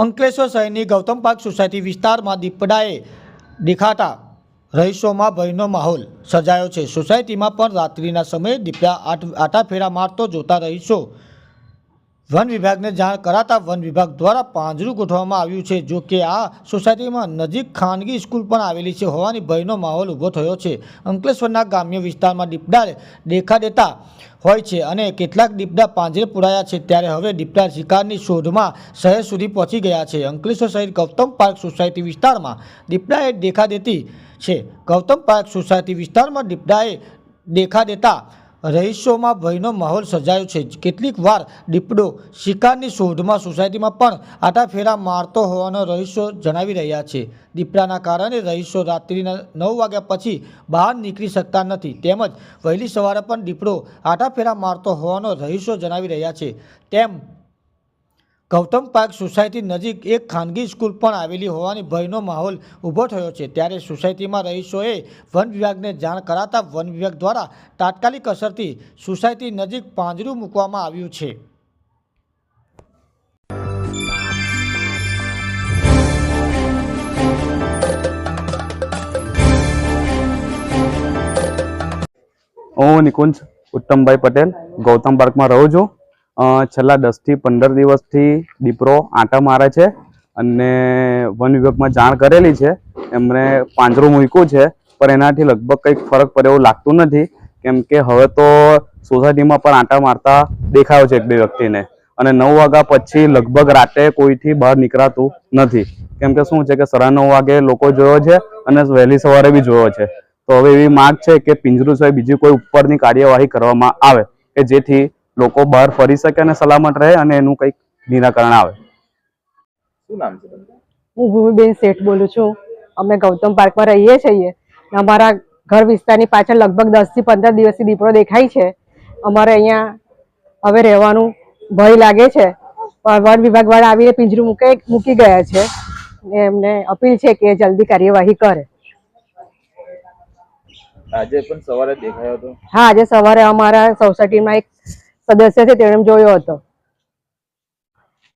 અંકલેશ્વર શહેરની Gautam park society વિસ્તારમાં દીપડાએ દેખાતા રહીશોમાં ભયનો માહોલ સર્જાયો છે. સોસાયટીમાં પણ રાત્રિના સમયે દીપડા આટ- આટાફેરા મારતો જોતા રહીશો વન વિભાગને જાણ કરાતા વન વિભાગ દ્વારા પાંજરું ગોઠવવામાં આવ્યું છે. જો કે આ સોસાયટીમાં નજીક ખાનગી સ્કૂલ પણ આવેલી છે હોવાની ભયનો માહોલ ઊભો થયો છે. અંકલેશ્વરના ગ્રામ્ય વિસ્તારમાં દીપડાએ દેખા દેતા હોય છે અને કેટલાક દીપડા પાંજરે પુરાયા છે. ત્યારે હવે દીપડા શિકારની શોધમાં શહેર સુધી પહોંચી ગયા છે. અંકલેશ્વર શહેર ગૌતમ પાર્ક સોસાયટી વિસ્તારમાં દીપડાએ દેખા દેતી છે. ગૌતમ પાર્ક સોસાયટી વિસ્તારમાં દીપડાએ દેખા દેતા રહીશોમાં ભયનો માહોલ સર્જાયો છે. કેટલીક વાર દીપડો શિકારની શોધમાં સોસાયટીમાં પણ આટાફેરા મારતો હોવાનો રહીશો જણાવી રહ્યા છે. દીપડાના કારણે રહીશો રાત્રિના નવ વાગ્યા પછી બહાર નીકળી શકતા નથી. તેમજ વહેલી સવારે પણ દીપડો આટાફેરા મારતો હોવાનો રહીશો જણાવી રહ્યા છે. તેમ ગૌતમ પાર્ક સોસાયટી નજીક એક ખાનગી સ્કૂલ પણ આવેલી હોવાની ભયનો માહોલ ઊભો થયો છે. ત્યારે સોસાયટીમાં રહીશોએ વન વિભાગને જાણ કરાતા વન વિભાગ દ્વારા તાત્કાલિક અસરથી સોસાયટી નજીક પાંજરું મૂકવામાં આવ્યું છે. હું નિકુંજ ઉત્તમભાઈ પટેલ ગૌતમ પાર્કમાં રહું છું. છેલ્લા દસથી પંદર દિવસથી દીપરો આંટા મારે છે અને વન વિભાગમાં જાણ કરેલી છે. એમણે પાંજરું મૂક્યું છે, પણ એનાથી લગભગ કંઈક ફરક પડે એવું લાગતું નથી. કેમ કે હવે તો સોસાયટીમાં પણ આંટા મારતા દેખાયો છે એક બે વ્યક્તિને. અને નવ વાગ્યા પછી લગભગ રાતે કોઈથી બહાર નીકળાતું નથી. કેમ કે શું છે કે સાડા નવ વાગે લોકો જોયો છે અને વહેલી સવારે બી જોયો છે. તો હવે એવી માંગ છે કે પિંજરું સિવાય બીજી કોઈ ઉપરની કાર્યવાહી કરવામાં આવે કે જેથી લોકો બહાર ફરી શકે અને સલામત રહે અને એનું કંઈક નિરાકરણ આવે. શું નામ છે હું ભૂમિબેન શેઠ બોલું છું. અમે ગૌતમ પાર્કમાં રહીએ છીએ. અમારા ઘર વિસ્તારની પાછળ લગભગ દસથી પંદર દિવસથી દીપડો દેખાય છે. અમારે અહીંયા હવે રહેવાનું ભય લાગે છે. પણ વન વિભાગ વાળા આવીને પિંજરું મૂકે મૂકી ગયા છે. ને એમને અપીલ છે કે જલ્દી કાર્યવાહી કરે. આજે પણ સવારે દેખાયો હતો. હા આજે સવારે અમારા સોસાયટીમાં એક સદસ્ય છે તેણે જોયો હતો.